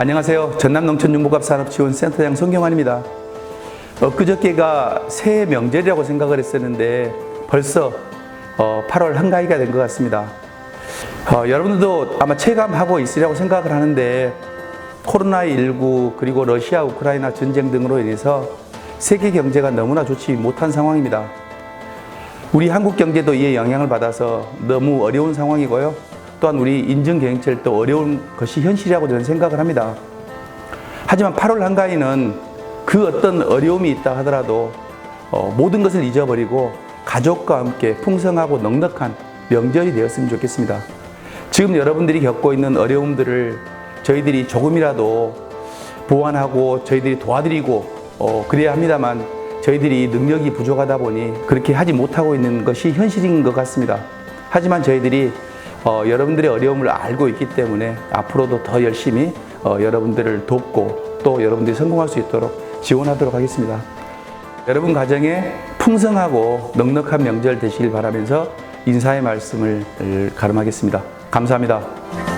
안녕하세요. 전남 농촌융복합 산업지원센터장 성경환입니다. 엊그저께가 새해 명절이라고 생각을 했었는데 벌써 어, 8월 한가위가 된 것 같습니다. 어, 여러분들도 아마 체감하고 있으리라고 생각을 하는데 코로나19 그리고 러시아 우크라이나 전쟁 등으로 인해서 세계 경제가 너무나 좋지 못한 상황입니다. 우리 한국 경제도 이에 영향을 받아서 너무 어려운 상황이고요. 또한 우리 인증경영철도 어려운 것이 현실이라고 저는 생각을 합니다. 하지만 8월 한가위는 그 어떤 어려움이 있다 하더라도 어, 모든 것을 잊어버리고 가족과 함께 풍성하고 넉넉한 명절이 되었으면 좋겠습니다. 지금 여러분들이 겪고 있는 어려움들을 저희들이 조금이라도 보완하고 저희들이 도와드리고 어, 그래야 합니다만 저희들이 능력이 부족하다 보니 그렇게 하지 못하고 있는 것이 현실인 것 같습니다. 하지만 저희들이 어, 여러분들의 어려움을 알고 있기 때문에 앞으로도 더 열심히 어, 여러분들을 돕고 또 여러분들이 성공할 수 있도록 지원하도록 하겠습니다. 여러분 가정에 풍성하고 넉넉한 명절 되시길 바라면서 인사의 말씀을 가름하겠습니다. 감사합니다.